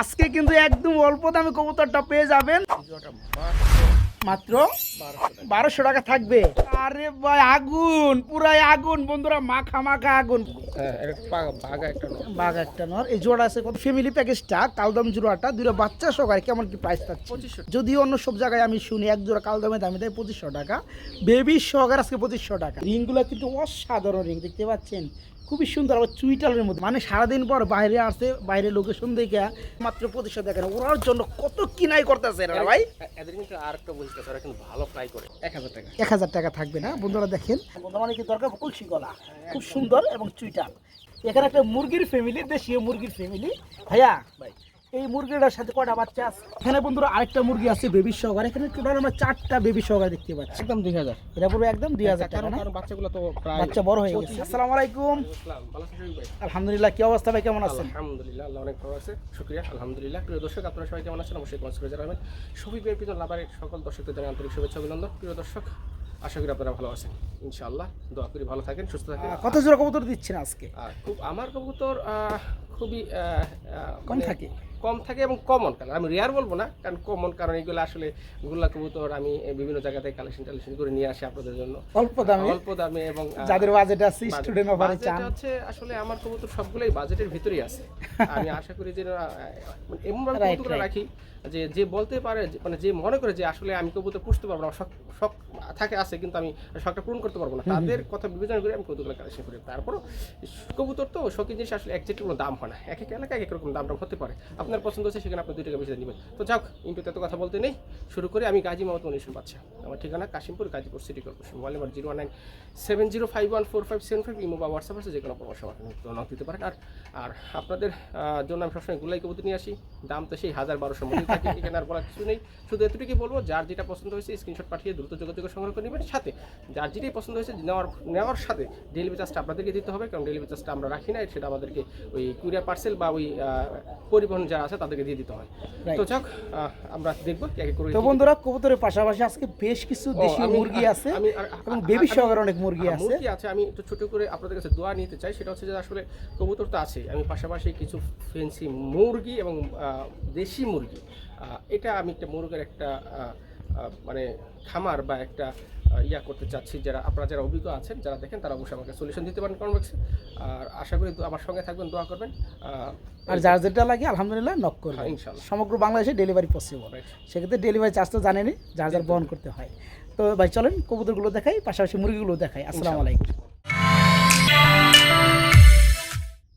আজকে কিন্তু একদম অল্প দামে কবুতরটা পেয়ে যাবেন। মাত্র বারোশো টাকা থাকবে। আরে ভাই আগুন পুরাই আগুন। বন্ধুরা মাখা মাখা আগুন। বাঘ একটা নর। এই জোড়া আছে কত? ফ্যামিলি প্যাকেজটা কালদম জোড়াটা। দুটো বাচ্চা সহকারে কেমন কি প্রাইস যদিও অন্য সব জায়গায় আমি শুনি এক জোড়া কালদমে দামি দেয় পঁচিশশো টাকা। বেবি সহকারে আজকে পঁচিশশো টাকা। রিংগুলো কিন্তু অসাধারণ রিং দেখতে পাচ্ছেন? খুবই সুন্দর আবার চুইটালের মধ্যে। মানে সারাদিন পর বাইরে আসে বাইরে লোকেশন দেখে মাত্র প্রতিশোধ দেখে ওরার জন্য কত কিনাই করতেছে এরা ভাই? এদের কিন্তু আর একটা বৈশিষ্ট্য আছে, কিন্তু ভালো ফ্রাই করে। এক হাজার টাকা। এক হাজার টাকা থাকবে না? বন্ধুরা দেখেন। বন্ধুরা কি দরকার? কলসি গলা। খুব সুন্দর এবং চুইটাল। এখানে একটা মুরগির ফ্যামিলি দেশীয় মুরগির ফ্যামিলি ভাইয়া ভাই এই মুরগিটার সাথে কটা বাচ্চা আছে? এখানে বন্ধুরা আরেকটা মুরগি আছে বেবি সহকারে এখানে টোটাল আমরা চারটা বেবি সহকারে দেখতে পাচ্ছি। একদম দুই হাজার। এটা পুরো একদম দুই হাজার টাকা বাচ্চাগুলো তো প্রায় বাচ্চা বড় হয়ে গেছে। আসসালামু আলাইকুম? আলহামদুলিল্লাহ কি অবস্থা ভাই? কেমন আছেন? আলহামদুলিল্লাহ আল্লাহ অনেক ভালো আছে। শুক্রিয়া আলহামদুলিল্লাহ। প্রিয় দর্শক আপনারা সবাই কেমন আছেন? অবশ্যই কমেন্টস করে জানাবেন। ভাইয়ের পিছন লাভারের সকল দর্শকদের জানাই আন্তরিক শুভেচ্ছা অভিনন্দন। প্রিয় দর্শক আশা করি আপনারা ভালো আছেন। ইনশাআল্লাহ দোয়া করি ভালো থাকেন সুস্থ থাকেন। কত জোড়া কবুতর দিচ্ছেন আজকে? আর খুব আমার কবুতর আহ, খুবই কম মানে থাকে। কম থাকে এবং কমন কালার আমি রেয়ার বলব না কারণ কমন কারণ এগুলো আসলে গুল্লা কবুতর আমি বিভিন্ন জায়গা থেকে কালেকশন টালেকশন করে নিয়ে আসি আপনাদের জন্য। অল্প দামে? অল্প দামে এবং যাদের বাজেট আছে স্টুডেন্ট অফারে চান। হচ্ছে আসলে আমার কবুতর সবগুলোই বাজেটের ভিতরেই আছে। আমি আশা করি যে মানে এমন ভাবে কবুতর রাখি যে যে বলতে পারে মানে যে মনে করে যে আসলে আমি কবুতর পুষতে পারব না শখ শখ থাকে আছে কিন্তু আমি শখটা পূরণ করতে পারব না তাদের কথা বিবেচনা করে আমি কবুতরগুলো কালেকশন করি। তারপরও কবুতর তো শখের জিনিস আসলে একজ্যাক্ট কোনো দাম হয় না। এক এক এলাকায় এক এক রকম দাম হতে পারে। আপনার পছন্দ হচ্ছে সেখানে আপনি দুই টাকা বেশি নেবেন তো যাক ইন্টুতে এত কথা বলতে নেই। শুরু করে আমি গাজী মামত মনীষণ বাচ্চা আমার ঠিকানা Kashimpur Gazipur city corporation mobile number zero nine seven zero five one four five seven five imo বা হোয়াটসঅ্যাপ আছে যে কোনো পরামর্শ আমাকে নক দিতে পারেন। আর আর আপনাদের জন্য আমি সবসময় গুলাই কবুতর নিয়ে আসি। দাম তো সেই হাজার বারোশো মধ্যে থাকে এখানে আর বলার কিছু নেই। শুধু এতটুকুই বলব যার যেটা পছন্দ হয়েছে স্ক্রিনশট পাঠিয়ে দ্রুত যোগাযোগ সংগ্রহ করে নেবেন। সাথে যার যেটাই পছন্দ হয়েছে নেওয়ার নেওয়ার সাথে ডেলিভারি চার্জটা আপনাদেরকে দিতে হবে কারণ ডেলিভারি চার্জটা আমরা রাখি না সেটা আমাদেরকে ওই কুরিয়ার পার্সেল বা ওই পরিবহন যারা আছে তাদেরকে দিয়ে দিতে হয়। তো যাক আমরা দেখব তো বন্ধুরা কবুতরের পাশাপাশি আজকে বেশ কিছু দেশীয় মুরগি আছে এবং বেবি সহকারে অনেক মুরগি আছে। মুরগি আছে আমি একটু ছোট করে আপনাদের কাছে দোয়া নিতে চাই সেটা হচ্ছে যে আসলে কবুতর তো আছে আমি পাশাপাশি কিছু ফেন্সি মুরগি এবং দেশি মুরগি এটা আমি একটা মুরগের একটা মানে খামার বা একটা ইয়া করতে চাচ্ছি। যারা আপনারা যারা অভিজ্ঞ আছেন যারা দেখেন তারা অবশ্যই আমাকে সলিউশন দিতে পারেন বক্সে আর আশা করি আমার সঙ্গে থাকবেন দোয়া করবেন। আর যার যেটা লাগে আলহামদুলিল্লাহ নক করবে হ্যাঁ, ইনশাল্লাহ। সমগ্র বাংলাদেশে ডেলিভারি পসিবল. সেক্ষেত্রে ডেলিভারি চার্জ তো জানেনি যার যার বহন করতে হয়। তো ভাই চলেন কবুতরগুলো দেখাই পাশাপাশি মুরগিগুলো দেখাই। আসসালামু আলাইকুম।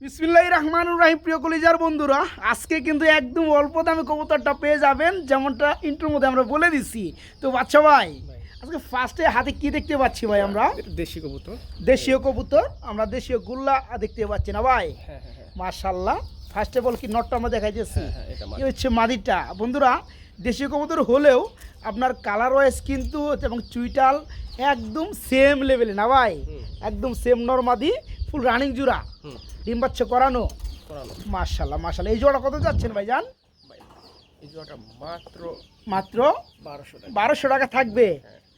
বিসমিল্লাহির রহমানুর রাহিম প্রিয় কলিজার বন্ধুরা। আজকে কিন্তু একদম অল্প দামে কবুতরটা পেয়ে যাবেন যেমনটা ইন্টুর মধ্যে আমরা বলে দিছি। তো বাচ্চা ভাই আজকে ফার্স্টে হাতে কি দেখতে পাচ্ছি ভাই আমরা? দেশি কবুতর। দেশীয় কবুতর আমরা দেশীয় গুল্লা দেখতে পাচ্ছি না ভাই? হ্যাঁ হ্যাঁ হ্যাঁ। মার্শাল্লাহ ফার্স্টে বল কি নটটা আমরা দেখাই দিয়েছি হ্যাঁ, এটা এই হচ্ছে মাদিটা বন্ধুরা দেশীয় কবুতর হলেও আপনার কালার ওয়াইজ কিন্তু এবং চুইটাল একদম সেম লেভেলে না ভাই? একদম সেম নর্মাদি ফুল রানিং জুড়া। ডিম বাচ্চা করানো? করানো। মার্শাল্লাহ মার্শাল্লাহ এই জোড়া কত যাচ্ছেন ভাই জান ভাই, এই জোড়াটা মাত্র মাত্র বারোশো টাকা। বারোশো টাকা থাকবে?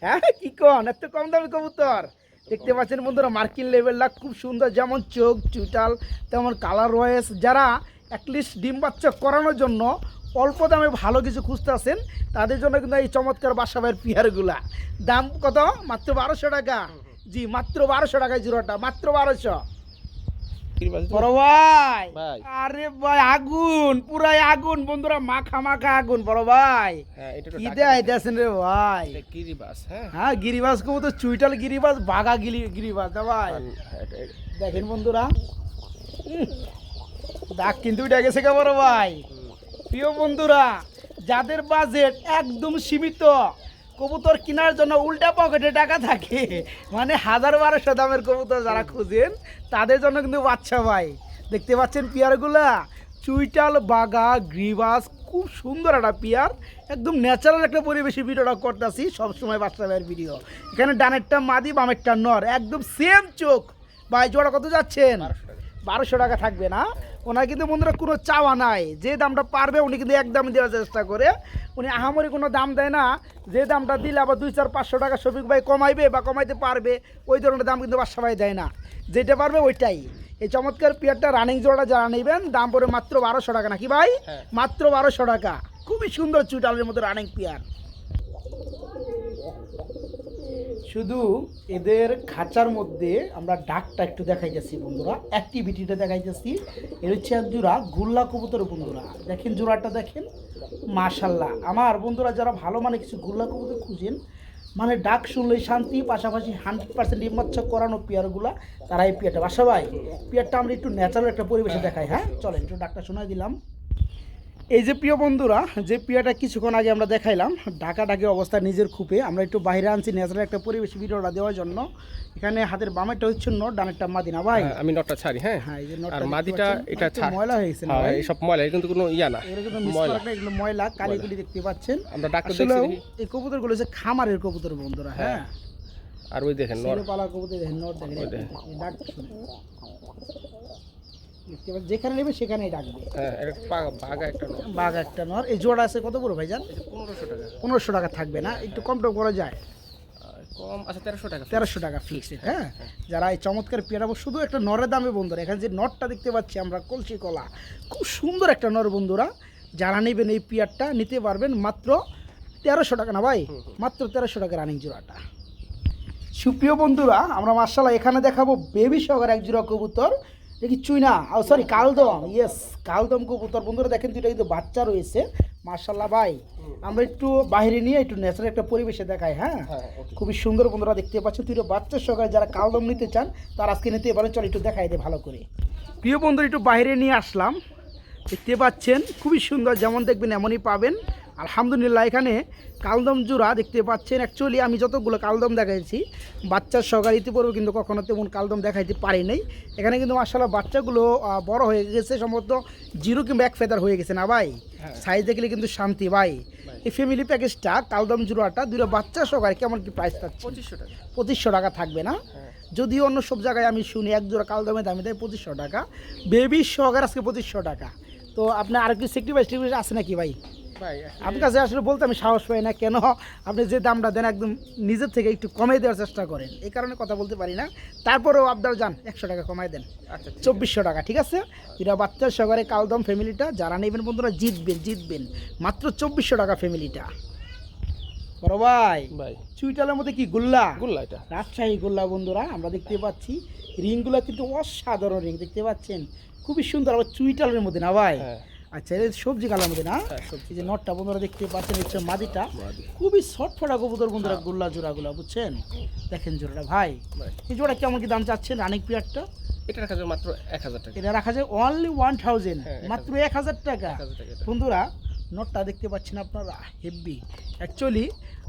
হ্যাঁ। কি কন? এত কম দামি কবুতর। দেখতে পাচ্ছেন বন্ধুরা মার্কিন লেভেলটা খুব সুন্দর যেমন চোখ চুটাল তেমন কালার রয়েস যারা অ্যাটলিস্ট ডিম বাচ্চা করানোর জন্য অল্প দামে ভালো কিছু খুঁজতে আছেন তাদের জন্য কিন্তু এই চমৎকার বাসাবাইয়ের পিয়ারগুলা। দাম কত? মাত্র বারোশো টাকা। জি মাত্র বারোশো টাকায় জোড়াটা মাত্র বারোশো। বড় ভাই। ভাই। আরে ভাই আগুন পুরাই আগুন। বন্ধুরা মাখা মাখা আগুন বড় ভাই। হ্যাঁ কি দেয় রে ভাই? কিরিবাস হ্যাঁ? হ্যাঁ গিরিবাস কবু তো চুইটাল গিরিবাস বাঘা গিরি গিরিবাস না ভাই। দেখেন বন্ধুরা। উম, দাগ কিন্তু উঠে গেছে কে বড় ভাই। প্রিয় বন্ধুরা যাদের বাজেট একদম সীমিত কবুতর কেনার জন্য উল্টা পকেটে টাকা থাকে। মানে হাজার বারোশো দামের কবুতর যারা খুঁজেন তাদের জন্য কিন্তু বাচ্চা ভাই। দেখতে পাচ্ছেন পিয়ারগুলা? চুইটাল বাগা গ্রিবাস খুব সুন্দর একটা পিয়ার। একদম ন্যাচারাল একটা পরিবেশে ভিডিওটা করতেছি সবসময় বাচ্চা ভাইয়ের ভিডিও। এখানে ডানেরটা মাদি বামেরটা নর। একদম সেম চোখ। ভাই জোড়া কত যাচ্ছেন? বারোশো টাকা। বারোশো টাকা থাকবে না? ওনার কিন্তু বন্ধুরা কোনো চাওয়া নাই। যে দামটা পারবে উনি কিন্তু একদম দেওয়ার চেষ্টা করে। উনি আহামরি কোনো দাম দেয় না। যে দামটা দিলে আবার দুই চার পাঁচশো টাকা শফিক ভাই কমাইবে বা কমাইতে পারবে ওই ধরনের দাম কিন্তু বাসা ভাই দেয় না। যেটা পারবে ওইটাই। এই চমৎকার পেয়ারটা রানিং জোড়া যারা নেবেন দাম পড়ে মাত্র বারোশো টাকা নাকি ভাই? হ্যাঁ। মাত্র বারোশো টাকা। খুবই সুন্দর চুটালের মতো রানিং পেয়ার। শুধু এদের খাঁচার মধ্যে আমরা ডাকটা একটু দেখাইতেছি, বন্ধুরা। অ্যাক্টিভিটিটা দেখাইতেছি। এর হচ্ছে এক জোড়া, গুল্লা কবুতর বন্ধুরা। দেখেন জোড়াটা, দেখেন। মাশাল্লাহ আমার বন্ধুরা, যারা ভালো মানে কিছু গুল্লা কবুতর খুঁজেন মানে ডাক শুনলেই শান্তি, পাশাপাশি হান্ড্রেড পার্সেন্ট ইমচ্ছা করানো পেয়ারগুলা তারা এই পেয়ারটা। বাসা ভাই, পেয়ারটা আমরা একটু ন্যাচারাল একটা পরিবেশে দেখাই হ্যাঁ? চলেন, একটু ডাকটা শোনাই দিলাম। এই যে প্রিয় বন্ধুরা যে পিয়াটা কিছুক্ষণ আগে আমরা দেখাইলাম ঢাকা ঢাকি অবস্থা নিজের খুপে। আমরা একটু বাইরে আনছি ন্যাচারাল একটা পরিবেশ ভিডিওটা দেওয়ার জন্য। এখানে হাতের বামেরটা হচ্ছে নট ডানেরটা মাদিনা। ভাই হ্যাঁ, আমি নটটা ছাড়ি হ্যাঁ। হ্যাঁ এই যে নটটা আর মাদিটা এটা একটু ছা- ময়লা হয়ে গেছে না হ্যাঁ ভাই? এইসব ময়লা এটা কিন্তু কোনো ইয়া না এগুলো কিন্তু ময়লা। এগুলো ময়লা কালিগুলি দেখতে পাচ্ছেন। আমরা ডাক্তার দেখছি। দেখি। এই কবুতরগুলো হচ্ছে খামারের কবুতর বন্ধুরা হ্যাঁ। আর ওই দেখেন ছেলে পালা কবুতর দেখেন নট দেখেন। ওই এই দেখেন। ডাক শুনে পাচ্ছেন যেখানে নেবে সেখানেই ডাকবে হ্যাঁ বাঘা একটা নর। এই জোড়া আছে কত বড় ভাইজান? পনেরোশো টাকা। পনেরোশো টাকা থাকবে না একটু কম টম করা যায়? কম আচ্ছা তেরোশো টাকা তেরোশো টাকা ফিক্সড হ্যাঁ? যারা এই চমৎকার পেয়ারাবো শুধু একটা নরের দামে বন্ধুরা এখানে যে নটটা দেখতে পাচ্ছি আমরা কলসি কলা। খুব সুন্দর একটা নর বন্ধুরা। যারা নেবেন এই পেয়ারটা নিতে পারবেন মাত্র তেরোশো টাকা না ভাই? মাত্র তেরোশো টাকা রানিং জোড়াটা। সুপ্রিয় বন্ধুরা আমরা মার্শাল্লাহ এখানে দেখাবো বেবি সহকার এক জোড়া কবুতর। দেখি চুই না। ও সরি কালদম। ইয়েস কালদম কবুতর বন্ধুরা দেখেন দুইটা কিন্তু বাচ্চা রয়েছে। মার্শাল্লাহ ভাই। আমরা একটু বাইরে নিয়ে একটু ন্যাচারাল একটা পরিবেশে দেখাই হ্যাঁ? হ্যাঁ খুবই সুন্দর বন্ধুরা দেখতে পাচ্ছেন দুটো বাচ্চা সহকারে যারা কালদম নিতে চান তারা আজকে নিতে পারেন। চল একটু দেখাই দে ভালো করে। প্রিয় বন্ধু একটু বাইরে নিয়ে আসলাম। দেখতে পাচ্ছেন খুবই সুন্দর যেমন দেখবেন এমনই পাবেন। আলহামদুলিল্লাহ এখানে কালদম জোড়া দেখতে পাচ্ছেন। অ্যাকচুয়ালি আমি যতগুলো কালদম দেখাইছি বাচ্চার সহকারে ইতিপূর্বে কিন্তু কখনো তেমন কালদম দেখাইতে পারি নাই। এখানে কিন্তু মার্শাল্লাহ বাচ্চাগুলো বড় হয়ে গেছে সম্ভবত জিরো কিংবা এক ফেদার হয়ে গেছে না ভাই? হ্যাঁ। সাইজ দেখলে কিন্তু শান্তি ভাই। এই ফ্যামিলি প্যাকেজটা কালদম জোড়াটা দুটো বাচ্চা সহকারে কেমন কি প্রাইস পাচ্ছে পঁচিশশো টাকা। পঁচিশশো টাকা থাকবে না? হ্যাঁ। যদিও অন্য সব জায়গায় আমি শুনি এক জোড়া কালদমে দামি দেয় পঁচিশশো টাকা। বেবি সহকারে আজকে পঁচিশশো টাকা। তো আপনার আর কি সেক্রিফাইস টিক্রিফাইস আছে নাকি ভাই? আপনার কাছে আসলে বলতে আমি সাহস পাই না কেন? আপনি যে দামটা দেন একদম নিজের থেকে একটু কমে দেওয়ার চেষ্টা করেন। এই কারণে কথা বলতে পারি না। তারপরেও আপনার যান একশো টাকা কমাই দেন। আচ্ছা চব্বিশশো টাকা ঠিক আছে? এটা বাচ্চার সহকারে কালদম ফ্যামিলিটা যারা নেবেন বন্ধুরা জিতবেন জিতবেন। মাত্র চব্বিশশো টাকা ফ্যামিলিটা। বড় ভাই ভাই। চুইটালের মধ্যে কি গুল্লা? গুল্লা এটা। রাজশাহী গোল্লা বন্ধুরা আমরা দেখতে পাচ্ছি। রিংগুলো কিন্তু অসাধারণ রিং দেখতে পাচ্ছেন? খুবই সুন্দর আবার চুইটালের মধ্যে না ভাই? হ্যাঁ। আচ্ছা এই সবজি কালার মধ্যে না? হ্যাঁ, সবজি এই যে নটটা বন্ধুরা দেখতে পাচ্ছেন হচ্ছে মাদিটা। খুবই শর্ট ফটা কবুতর বন্ধুরা গোল্লা জোড়া গুলা বুঝছেন? দেখেন জোড়াটা ভাই। এই জোড়া কেমন কি দাম চাচ্ছেন রানিক পিয়ারটা? এটা রাখা যায় মাত্র এক হাজার টাকা। এটা রাখা যায় অনলি ওয়ান থাউজেন্ড হ্যাঁ, মাত্র এক হাজার টাকা। বন্ধুরা নটটা দেখতে পাচ্ছেন আপনারা হেভি অ্যাকচুয়ালি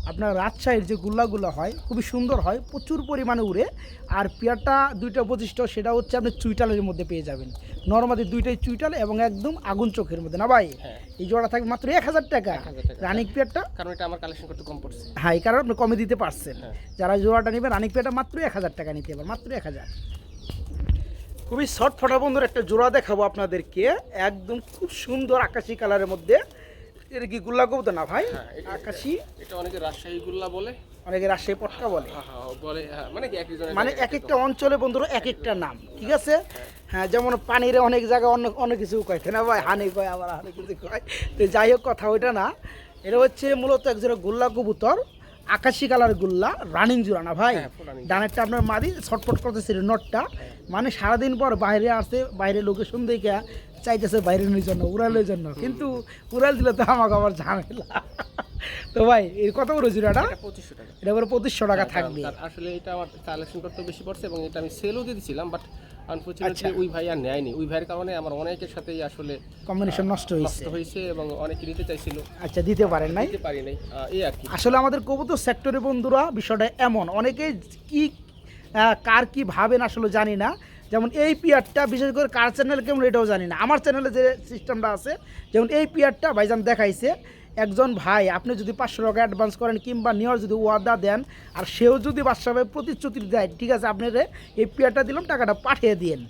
আপনার রাজশাহীর যে গুল্লাগুলো হয় খুবই সুন্দর হয় প্রচুর পরিমাণে উড়ে। আর পেয়ারটা দুইটা বৈশিষ্ট্য সেটা হচ্ছে আপনি চুইটালের মধ্যে পেয়ে যাবেন। নর্মালি দুইটাই চুইটাল এবং একদম আগুন চোখের মধ্যে। না ভাই হ্যাঁ। এই জোড়া থাকবে মাত্র এক হাজার টাকা। 1000 রানিক পেয়ারটা? কারণ এটা আমার কালেকশন করতে কম পড়ছে। হ্যাঁ এই কারণে আপনি কমে দিতে পারছেন। হ্যাঁ। যারা জোড়াটা নেবেন রানিক পেয়ারটা মাত্র এক হাজার টাকা নিতে পারবেন মাত্র এক হাজার। খুবই শর্ট ফটা বন্ধুর একটা জোড়া দেখাবো আপনাদেরকে। একদম খুব সুন্দর আকাশি কালারের মধ্যে। এটা কি গুল্লা কবুতর না ভাই? হ্যাঁ, আকাশি? এটা অনেকে রাজশাহী গুল্লা বলে। অনেকে রাজশাহী পটকা বলে। হ্যাঁ, হ্যাঁ, বলে মানে এক মানে এক একটা অঞ্চলে বন্ধুরা এক একটা নাম ঠিক আছে? হ্যাঁ। যেমন পানির অনেক জায়গায় অন্য অনেক কিছু কয় না ভাই? হানি কয় আবার হানি কিছু কয়। তো যাই হোক কথা ওইটা না। এটা হচ্ছে মূলত একজন গোল্লা কবুতর। আকাশি কালার গুল্লা রানিং জোড়া না ভাই? হ্যাঁ, ডানেরটা আপনার মাদি ছটফট করতেছিল নটটা মানে সারাদিন পর বাইরে আসতে বাইরে লোকেশন দেখে চাইতেছে বাইরে বাইরের জন্য উড়ালের জন্য। কিন্তু উড়াল দিলে তো আমাকে আবার ঝামেলা। তো ভাই এর কত বড় জোড়াটা? এটা পঁচিশশো টাকা। এটা করে পঁচিশশো টাকা থাকবে। আসলে এটা আমার কালেকশন করতে বেশি পড়ছে এবং এটা আমি সেলও দিয়ে দিয়েছিলাম বাট আনফর্চুনেটলি আচ্ছা। ওই ভাই আর নেয়নি। ওই ভাইয়ের কারণে আমার অনেকের সাথেই আসলে কম্বিনেশন নষ্ট হয়েছে। নষ্ট হয়েছে এবং অনেকে নিতে চাইছিল। আচ্ছা দিতে পারেন নাই? পারি নাই। এই আর কি। আসলে আমাদের কবুতর সেক্টরে বন্ধুরা বিষয়টা এমন। অনেকে কি কার কি ভাবেন আসলে জানি না। যেমন এই পিয়ারটা বিশেষ করে কার চ্যানেল কেমন এটাও জানি না। আমার চ্যানেলে যে সিস্টেমটা আছে যেমন এই পিয়ারটা ভাইজান দেখাইছে। একজন ভাই, আপনি যদি পাঁচশো টাকা অ্যাডভান্স করেন কিংবা নেওয়ার যদি ওয়াদা দেন, আর সেও যদি বাদশাহ প্রতিশ্রুতি দেয়, ঠিক আছে আপনার এই পিয়ারটা দিলাম, টাকাটা পাঠিয়ে দিন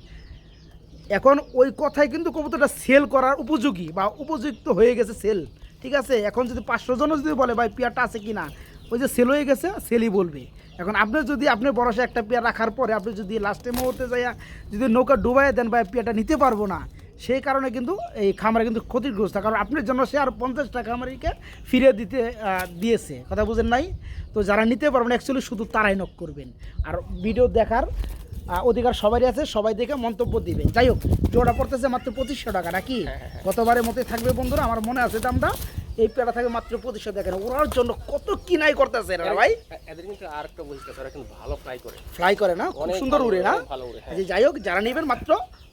এখন ওই কথাই কিন্তু কবুতরটা সেল করার উপযোগী বা উপযুক্ত হয়ে গেছে সেল ঠিক আছে? এখন যদি পাঁচশো জনও যদি বলে, ভাই পেয়ারটা আছে কি না ওই যে সেল হয়ে গেছে সেলই বলবে। এখন আপনি যদি, আপনি বড়সা একটা পেয়ার রাখার পরে, আপনি যদি লাস্টে মুহূর্তে যাইয়া যদি নৌকা ডুবাইয়া দেন, ভাই পেয়ারটা নিতে পারব না। সেই কারণে কিন্তু এই খামারে কিন্তু ক্ষতিগ্রস্ত। কারণ আপনার জন্য সে আর পঞ্চাশ টাকা খামারিকে ফিরিয়ে দিতে দিয়েছে। কথা বুঝেন নাই? তো যারা নিতে পারবেন অ্যাকচুয়ালি শুধু তারাই নক করবেন। আর ভিডিও দেখার অধিকার সবারই আছে সবাই দেখে মন্তব্য দিবে যাই হোক জোড়া পড়তেছে মাত্র পঁচিশশো টাকা নাকি? গতবারের মতোই থাকবে বন্ধুরা আমার মনে আছে দামটা। এই পেয়ারা থাকবে মাত্র পঁচিশশো দেখেন ওরার জন্য কত কিনাই করতেছে এরা ভাই। এদের কিন্তু আর একটা বৈশিষ্ট্য ওরা কিন্তু ভালো ফ্লাই করে। ফ্লাই করে না? খুব সুন্দর উড়ে না? হ্যাঁ। যাই হোক যারা নেবেন মাত্র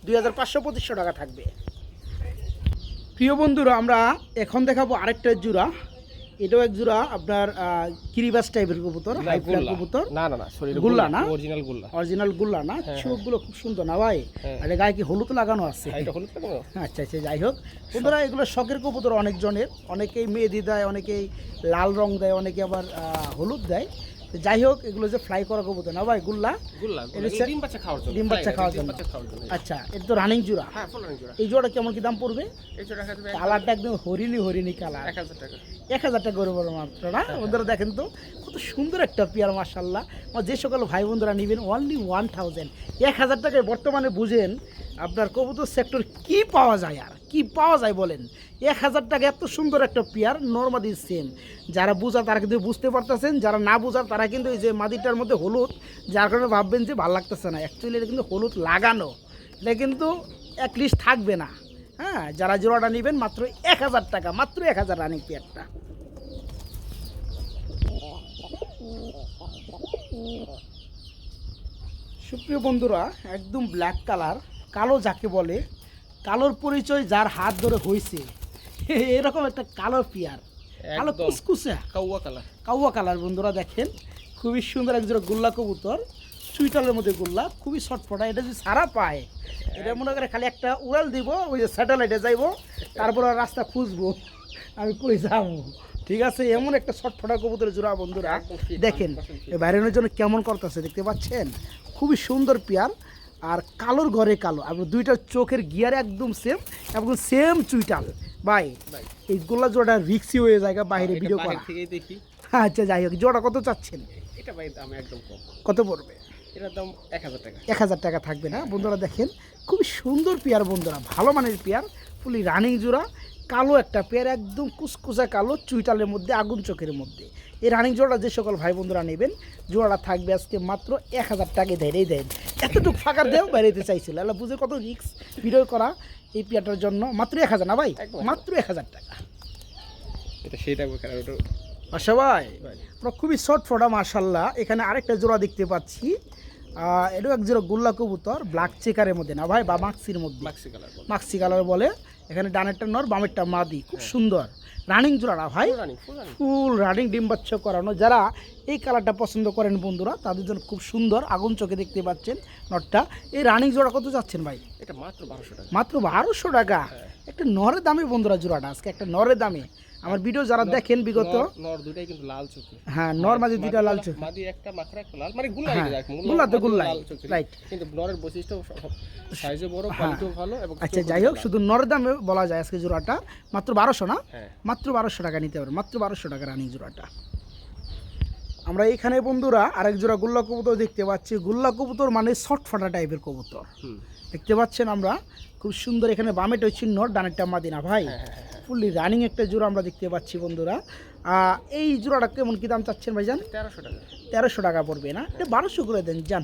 দুই হাজার পাঁচশো পঁচিশশো টাকা থাকবে। প্রিয় বন্ধুরা আমরা এখন দেখাবো আরেকটা জোড়া। এটাও এক জোড়া আপনার কিরিবাস টাইপের কবুতর। কবুতর। না না না সরি গুল্লা না? অরিজিনাল গুল্লা। অরিজিনাল গুল্লা না? চোখগুলো খুব সুন্দর না ভাই? হ্যাঁ। আর গায়ে কি হলুদ লাগানো আছে? এটা হলুদ আচ্ছা আচ্ছা যাই হোক। বন্ধুরা এগুলো শখের কবুতর অনেকজনের। অনেকেই মেহেদি দেয় অনেকেই লাল রং দেয় অনেকে আবার হলুদ দেয়। যাই হোক এগুলো যে ফ্রাই করা কবুতর না ভাই? গুল্লা? ডিম বাচ্চা খাওয়ার জন্য ডিম বাচ্চা খাওয়ার জন্য। বাচ্চা খাওয়ার জন্য। আচ্ছা এটা তো রানিং জোড়া? হ্যাঁ ফুল রানি জোড়া। এই জোড়া কেমন কি দাম পড়বে? এই জোড়া কালারটা একদম হরিণী হরিণী কালার এক হাজার টাকা। এক হাজার টাকা করে বড় মাত্র না? ওদের দেখেন তো সুন্দর একটা পেয়ার মার্শাল্লাহ আমার যে সকল ভাই বোনরা নেবেন অনলি ওয়ান থাউজেন্ড এক হাজার টাকায় বর্তমানে বুঝেন, আপনার কবুতর সেক্টর কি পাওয়া যায় আর? কি পাওয়া যায় বলেন? এক হাজার টাকা এত সুন্দর একটা পেয়ার নর্মাদি সেম যারা বুঝা, তারা কিন্তু বুঝতে পারতেছেন। যারা না বুঝার তারা কিন্তু এই যে মাদিটার মধ্যে হলুদ, যার কারণে ভাববেন যে ভালো লাগতেছে না। অ্যাকচুয়ালি এটা কিন্তু হলুদ লাগানো। এটা কিন্তু অ্যাটলিস্ট থাকবে না। হ্যাঁ যারা জোড়াটা নেবেন, মাত্র এক হাজার টাকা, মাত্র এক হাজার রানিং পেয়ারটা সুপ্রিয় বন্ধুরা একদম ব্ল্যাক কালার কালো যাকে বলে কালোর পরিচয় যার হাত ধরে হয়েছে এরকম একটা কালো পিয়ার কালো। কুসকুসে। কাউয়া কালার কাউয়া কালার বন্ধুরা দেখেন খুবই সুন্দর একজোড়া গোল্লা কবুতর চুইটালের মধ্যে গোল্লা খুবই ছটফটা এটা যদি সারা পায় এটা মনে করে খালি একটা উড়াল দিব ওই যে স্যাটেলাইটে যাইব তারপর রাস্তা খুঁজবো। আমি কই যাব? ঠিক আছে এমন একটা ছটফটা কবুতরের জোড়া বন্ধুরা দেখেন 100% এই বাইরের জন্য কেমন করতেছে দেখতে পাচ্ছেন? খুবই সুন্দর পেয়ার আর কালোর ঘরে কালো আর দুইটার চোখের গিয়ার একদম সেম এবং সেম চুইটাল। ভাই এই গোল্লা জোড়াটা রিক্সি হয়ে যায় বাইরে ভিডিও করা। আচ্ছা যাই হোক জোড়া কত চাচ্ছেন? এটা ভাই দাম একদম কম। কত পড়বে? এটার দাম এক হাজার টাকা। এক হাজার টাকা থাকবে না? বন্ধুরা দেখেন খুবই সুন্দর পেয়ার বন্ধুরা ভালো মানের পেয়ার ফুলি রানিং জোড়া কালো একটা পেয়ার একদম কুচকুচা কালো চুইটালের মধ্যে আগুন চোখের মধ্যে। এই রানিং জোড়া যে সকল ভাই বন্ধুরা নেবেন জোড়াটা থাকবে আজকে মাত্র এক হাজার টাকায় ধরেই দেন। এতটুকু ফাঁকার দেও বেরোতে চাইছিল। আল্লাহ বুঝে কত রিক্স ভিডিও করা এই পেয়ারটার জন্য। মাত্র এক হাজার না ভাই। মাত্র এক হাজার টাকা। এটা সেই টাকা কারণ আচ্ছা ভাই। আমরা খুবই শর্ট ফোটা মার্শাল্লাহ এখানে আরেকটা জোড়া দেখতে পাচ্ছি। এটাও এক জোড়া গোল্লা কবুতর ব্ল্যাক চেকারের মধ্যে না ভাই বা মাক্সির মধ্যে। মাক্সি কালার মাক্সি কালার বলে। এখানে ডানেরটা নর বামেরটা মাদি। খুব সুন্দর। রানিং জোড়াটা ভাই? ফুল রানি ফুল ডিম বাচ্চা করানো। যারা এই কালারটা পছন্দ করেন বন্ধুরা তাদের জন্য খুব সুন্দর আগুন চোখে দেখতে পাচ্ছেন নটটা। এই রানিং জোড়া কত যাচ্ছেন ভাই? এটা মাত্র বারোশো টাকা। মাত্র বারোশো টাকা। একটা নরের দামে বন্ধুরা জোড়াটা আজকে একটা নরের দামে। আমার ভিডিও যারা দেখেন বিগত নর- নর দুটাই কিন্তু লাল চোখে। হ্যাঁ নর মাঝে দুইটা লাল চোখ। মাদি একটা মাখরা একটা লাল মানে গুল্লা হ্যাঁ, গুল্লা তো গুল্লাই, right. কিন্তু নরের বৈশিষ্ট্য সাইজে বড় হ্যাঁ। কোয়ালিটিও ভালো এবং আচ্ছা যাই হোক শুধু নরের দামে বলা যায় আজকে জোড়াটা। মাত্র বারোশো না? হ্যাঁ। মাত্র বারোশো টাকা নিতে পারবে মাত্র বারোশো টাকা রানিং জোড়াটা। আমরা এখানে বন্ধুরা আরেক জোড়া গুল্লা কবুতর দেখতে পাচ্ছি। গুল্লা কবুতর মানে শর্ট ফাটা টাইপের কবুতর দেখতে পাচ্ছেন আমরা? খুব সুন্দর এখানে বামেটা হচ্ছে নর ডানেরটা মাদিনা ভাই। হ্যাঁ হ্যাঁ হ্যাঁ ফুললি রানিং একটা জোড়া আমরা দেখতে পাচ্ছি বন্ধুরা। এই জোড়াটা কেমন কি দাম চাচ্ছেন ভাইজান? তেরোশো টাকা। তেরোশো টাকা পড়বে না। এটা বারোশো করে দেন যান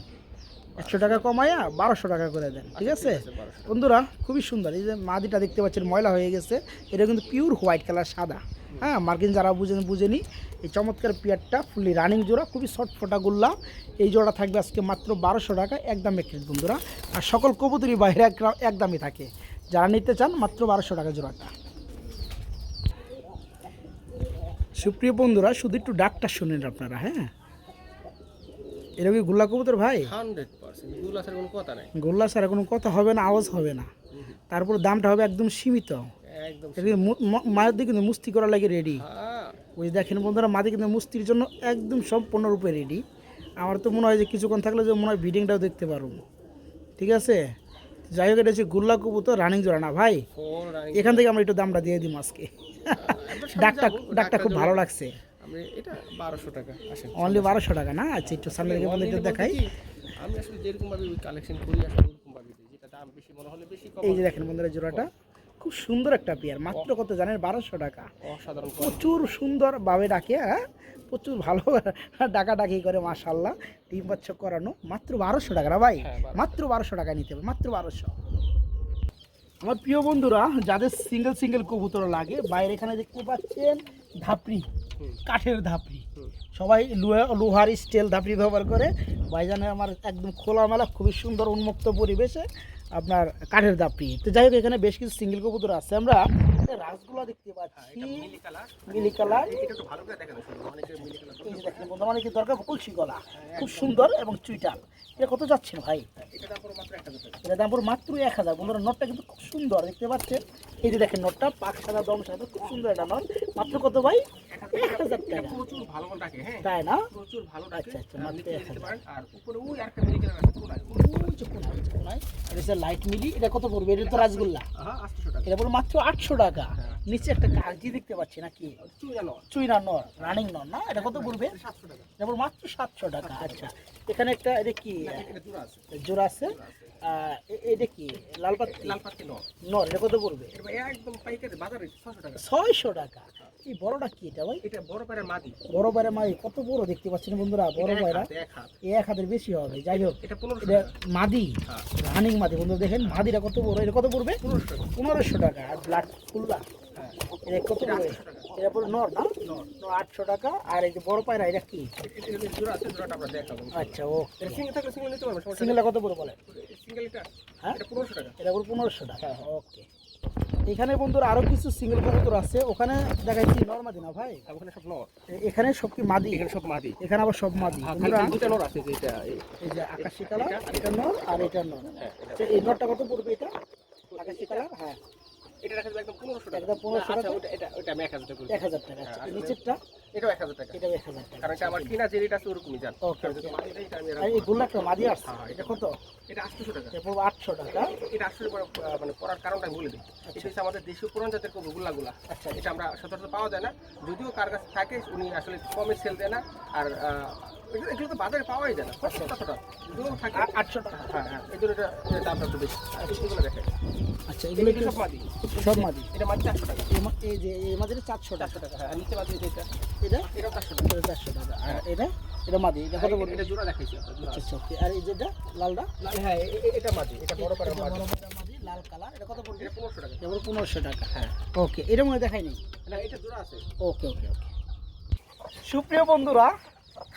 একশো টাকা কমায়া বারোশো টাকা করে দেন ঠিক আছে? আছে, 1200 বন্ধুরা খুবই সুন্দর। এই যে মাদিটা দেখতে পাচ্ছেন ময়লা হয়ে গেছে। এটা কিন্তু পিওর হোয়াইট কালার সাদা। হ্যাঁ মার্কিন যারা বুঝেন বুঝেনি এই চমৎকার পিয়ারটা ফুললি রানিং জোড়া খুবই শর্ট ফোটা গুল্লা। এই জোড়া থাকবে আজকে মাত্র বারোশো টাকা একদম একটি বন্ধুরা। আর সকল কবুতরি বাইরে এক- একদমই থাকে। যারা নিতে চান মাত্র বারোশো টাকা জোড়াটা। সুপ্রিয় বন্ধুরা শুধু একটু ডাকটা শুনেন আপনারা হ্যাঁ? এরকম গোল্লা কবুতর ভাই? গোল্লা ছাড়া কোনো কথা হবে না আওয়াজ হবে না। তারপর দামটা হবে একদম সীমিত। একদম মায়ের দিকে কিন্তু মুস্তি করা লাগে রেডি ওই দেখেন বন্ধুরা মাদি কিন্তু মুস্তির জন্য একদম সম্পূর্ণরূপে রেডি আমার তো মনে হয় যে কিছুক্ষণ থাকলে যে মনে হয় ভিডিংটাও দেখতে পারব। ঠিক আছে? যাই হোক এটা হচ্ছে গুল্লা কবুতর রানিং জোড়া না ভাই? এখান থেকে আমরা একটু দামটা দিয়ে দিই আজকে। ডাকটা ডাকটা খুব ভালো লাগছে। এটা বারোশো টাকা অনলি বারোশো টাকা না? আচ্ছা একটু সামনে বলে একটু দেখাই। আমি আসলে যেরকম ভাবে কালেকশন করি আসলে ওরকম ভাবে যেটা দাম বেশি মনে হলে বেশি এই যে দেখেন বন্ধুরা জোড়াটা। খুব সুন্দর একটা পেয়ার মাত্র কত জানেন? বারোশো টাকা। অসাধারণ প্রচুর সুন্দর ভাবে ডাকে হ্যাঁ? প্রচুর ভালো ডাকা ডাকি করে মাশাল্লাহ টিম বাচ্চা করানো মাত্র বারোশো টাকা না ভাই? হ্যাঁ, মাত্র বারোশো টাকা নিতে হবে মাত্র বারোশো। আমার প্রিয় বন্ধুরা যাদের সিঙ্গেল সিঙ্গেল কবুতর লাগে বাইরে এখানে দেখতে পাচ্ছেন ধাপড়ি কাঠের ধাপড়ি। সবাই লোহা লোহার স্টেল ধাপড়ি ব্যবহার করে। ভাইজানে আমার একদম খোলামেলা খুবই সুন্দর উন্মুক্ত পরিবেশে আপনার কাঠের ধাপড়ি তো যাই হোক এখানে বেশ কিছু সিঙ্গেল কবুতর আছে। আমরা রাসগুলা দেখতে পাচ্ছি। মিলি কালার। মিলি কালার। এটা বন্ধু মানে কি দরকার? কলসি গলা। খুব সুন্দর এবং চুইটাল এটা কত যাচ্ছেন ভাই? এটা দাম এটা পুরো মাত্র এক হাজার। বন্ধুরা নটটা কিন্তু খুব সুন্দর দেখতে পাচ্ছেন? এই যে দেখেন নটটা পাক সাদা দম সাদা খুব সুন্দর একটা নট। মাত্র কত ভাই? এক হাজার টাকা। হ্যাঁ। তাই না? আচ্ছা, আচ্ছা, আর মাত্র এক হাজার। কোনায় যে? এটা হচ্ছে লাইট মিলি এটা কত পড়বে? এটা তো রাসগোল্লা। এটা মাত্র আটশো টাকা। নিচে একটা কাগজি দেখতে পাচ্ছি নাকি? চুই নর রানিং নর না? এটা কত পড়বে? এটা মাত্র সাতশো টাকা আচ্ছা। এখানে একটা এটা কি? জোড়া আছে। এটা কি? লাল পাত্তি লাল নর। এটা কত পড়বে? একদম পাইকারি বাজারে ছশো টাকা। ছয়শো টাকা। এই বড়টা কি এটা ভাই? এটা বড় পাড়ের মাদি। বড় বাইরে মাই কত বড় দেখতে পাচ্ছেন বন্ধুরা? বড় এটা এক বাইরা হাত, এক হাত। এই এক হাতের বেশি হবে যাই হোক। এটা পনেরোশো এটা টাকা। মাদি হ্যাঁ। রানিং মাদি। বন্ধু দেখেন মাদিটা কত বড়? এটা কত পড়বে? পনেরোশো টাকা। আর ব্লাড ফুল্লা হ্যাঁ। এটা কত পড়বে? এটা পড়বে নর না? আটশো টাকা। আর এই যে বড় পায়রা এটা কি? আচ্ছা ও। সিঙ্গেলটা কত পড়বে বলে হ্যাঁ? পনেরোশো টাকা। এটা পুরো পনেরোশো টাকা। ওকে। এখানে বন্ধুরা আরও কিছু সিঙ্গেল কবুতর আছে। ওখানে দেখাচ্ছি নর্মাদি না ভাই? ওখানে সব নর। এখানে সব কি মাদি? এখানে সব মাদি। এখানে আবার সব মাদি। হ্যাঁ, দুটা নর আছে যেটা এই- যে আকাশি কালার এটা নর আর এটা নর। হ্যাঁ, আচ্ছা, এই নরটা কত পড়বে এটা? আকাশি কালার? হ্যাঁ। এটা রাখা যাবে একদম পনেরোশো টাকা। একদম 1500 আচ্ছা, টাকা? ওটা- এটা ওটা আমি এক হাজার টাকা এক হাজার টাকা আচ্ছা, হ্যাঁ, নিচেরটা? এটাও এক হাজার টাকা। এটাও এক হাজার টাকা। কারণ আমার কিনা যে রেট আছে ওরকমই ওকে, এই গোল্লাটা মাদি আসছে। হ্যাঁ, এটা কত? এটা আটশোশো টাকা। এটা আটশো টাকা। এটা আসলে মানে পড়ার কারণটা বলে দিই। এটা হচ্ছে আমাদের দেশীয় পুরান জাতেরগুলা আচ্ছা। এটা আমরা সচরাচর পাওয়া যায় না। যদিও কার কাছে থাকে উনি আসলে কমে সেল দেয় না। আর এগুলো তো বাজারে পাওয়াই যায় না। সচরাচর। যদিও থাকে। আটশো টাকা। হ্যাঁ হ্যাঁ। এই জন্য এটা দামটা একটু বেশি। আর এগুলো দেখে আচ্ছা এগুলো সব মাদি। সব মাদি? এটা মাদি চারশো টাকা। এই যে এই মাদিটা চারশো টাকা। টাকা হ্যাঁ নিচে মাদি যেটা। এটা? এটাও চারশো টাকা। এটা চারশো টাকা। আর এটা? এটা মাদি এটা কত পড়বে এটা জোড়া দেখাইছি আপনার আচ্ছা আচ্ছা আর এই যেটা লালটা? লাল হ্যাঁ এটা মাদি এটা বড় পাড়া এটা মাদি। মাদি লাল কালার। এটা কত পড়বে? এটা পনেরোশো টাকা। এটা হ্যাঁ। ওকে এটা মনে দেখাই নেই না এটা জোড়া আছে। ওকে ওকে ওকে। সুপ্রিয় বন্ধুরা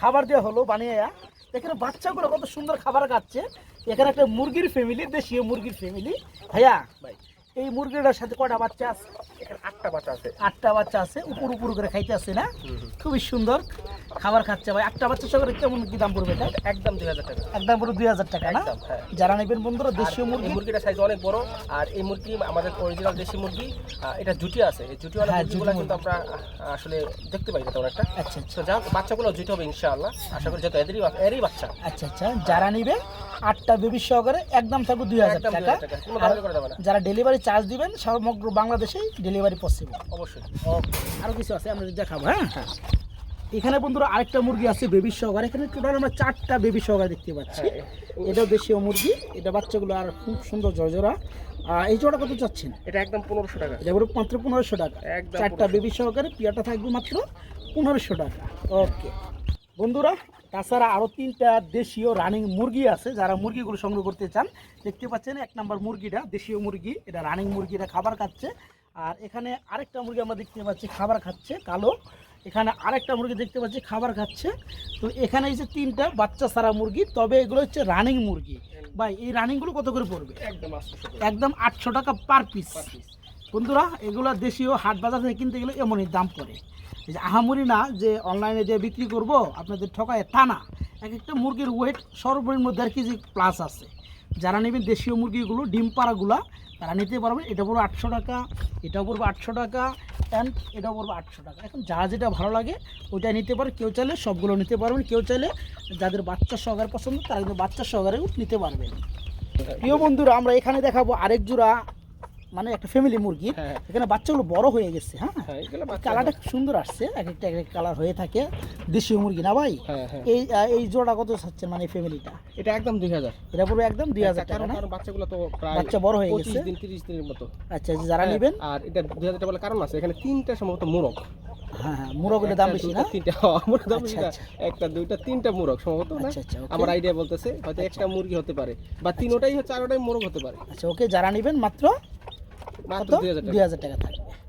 খাবার দেওয়া হলো বানিয়ে। এখানে বাচ্চাগুলো কত সুন্দর খাবার খাচ্ছে। এখানে একটা মুরগির ফ্যামিলি দেশীয় মুরগির ফ্যামিলি ভাইয়া ভাই এই মুরগিটার সাথে কটা বাচ্চা আছে? এখানে আটটা বাচ্চা আছে। আটটা বাচ্চা আছে উপর উপর করে খাইতে আছে না? খুবই সুন্দর খাবার খাচ্ছে ভাই। আটটা বাচ্চা সঙ্গে কেমন কি দাম পড়বে এটা? একদম দুই হাজার টাকা। একদম পুরো দুই হাজার টাকা না? হ্যাঁ। যারা নেবেন বন্ধুরা দেশীয় মুরগি। মুরগিটা সাইজ অনেক বড় আর এই মুরগি আমাদের অরিজিনাল দেশি মুরগি এটা জুটি আছে। এই জুটিওয়ালা হ্যাঁ, মুরগিগুলো জুটি কিন্তু আমরা আসলে দেখতে পাই না তেমন একটা। আচ্ছা আচ্ছা। যা বাচ্চাগুলো জুটি হবে ইনশাআল্লাহ। আশা করি যেহেতু এদেরই এরই বাচ্চা। আচ্ছা আচ্ছা। যারা নিবে আটটা বেবি সহকারে একদম থাকবে দুই হাজার টাকা। 2000 টাকা, কোনো আর দামাদামি করা যাবে না। যারা ডেলিভারি চার্জ দিবেন সমগ্র বাংলাদেশেই ডেলিভারি পসিবল অবশ্যই। আরও কিছু আছে আমরা দেখাবো হ্যাঁ? এখানে বন্ধুরা আরেকটা মুরগি আছে বেবি সহকারে। এখানে টোটাল আমরা চারটা বেবি সহকারে দেখতে পাচ্ছি। হ্যাঁ, এটা দেশীয় মুরগি। এটা বাচ্চাগুলো আর খুব সুন্দর জর্জরা। আর এই জোড়া কত চাচ্ছেন? এটা একদম পনেরোশো টাকা। এটা মাত্র পনেরোশো টাকা। চারটা বেবি সহকারে পিয়াটা থাকবে মাত্র পনেরোশো টাকা। ওকে বন্ধুরা তাছাড়া আরও তিনটা দেশীয় রানিং মুরগি আছে যারা মুরগিগুলো সংগ্রহ করতে চান। দেখতে পাচ্ছেন এক নম্বর মুরগিটা দেশীয় মুরগি এটা রানিং মুরগিটা খাবার খাচ্ছে। আর এখানে আরেকটা মুরগি আমরা দেখতে পাচ্ছি খাবার খাচ্ছে কালো। এখানে আরেকটা মুরগি দেখতে পাচ্ছি খাবার খাচ্ছে। তো এখানে এই যে তিনটা বাচ্চা সারা মুরগি তবে এগুলো হচ্ছে রানিং মুরগি। ভাই এই রানিংগুলো কত করে পড়বে? একদম একদম আটশো টাকা পার পিস বন্ধুরা, এগুলো দেশীয় হাট বাজার থেকে কিনতে গেলে এমনই দাম পড়ে এই যে আহামরি না, যে অনলাইনে যে বিক্রি করব, আপনাদের ঠকায় তা না এক একটা মুরগির ওয়েট সর্বনিম্ন দেড় কেজি প্লাস আছে। যারা নেবেন দেশীয় মুরগিগুলো, ডিম পাড়াগুলা, তারা নিতে পারবেন। এটা পড়বে আটশো টাকা এটাও পড়বে আটশো টাকা অ্যান্ড এটাও পড়বে আটশো টাকা। এখন যা যেটা ভালো লাগে ওইটা নিতে পারে কেউ চাইলে সবগুলো নিতে পারবেন। কেউ চাইলে যাদের বাচ্চা সহকারে পছন্দ, তারা কিন্তু বাচ্চা সহকারেও নিতে পারবেন। প্রিয় বন্ধুরা, আমরা এখানে দেখাবো আরেক জোড়া মানে একটা ফ্যামিলি মুরগি হ্যাঁ। এখানে বাচ্চাগুলো বড় হয়ে গেছে হ্যাঁ? হ্যাঁ কালারটা সুন্দর আসছে এক একটা এক কালার হয়ে থাকে। দেশীয় মুরগি না ভাই? হ্যাঁ হ্যাঁ। এই এই জোড়া কত চাচ্ছেন মানে ফ্যামিলিটা এটা একদম দুই হাজার। এটা পড়বে একদম দুই হাজার টাকা কারণ বাচ্চাগুলো তো প্রায় বাচ্চা বড় হয়ে গেছে। দিন তিরিশ দিনের মতো। আচ্ছা যারা নেবেন? আর এটা দুই হাজার টাকা বলে কারণ আছে এখানে তিনটা সম্ভবত মোরগ। হ্যাঁ হ্যাঁ মুরগুলো দাম বেশি না? তিনটা হ্যাঁ, দাম বেশি আচ্ছা, একটা দুইটা তিনটা মোরগ সম্ভবত না? আচ্ছা আচ্ছা ওকে আমার আইডিয়া বলতেছে হয়তো একটা মুরগি হতে পারে। বা তিনোটাই হচ্ছে চারোটাই মোরগ হতে পারে। আচ্ছা ওকে যারা নেবেন মাত্র মাত্র দুই হাজার টাকা থাকবে।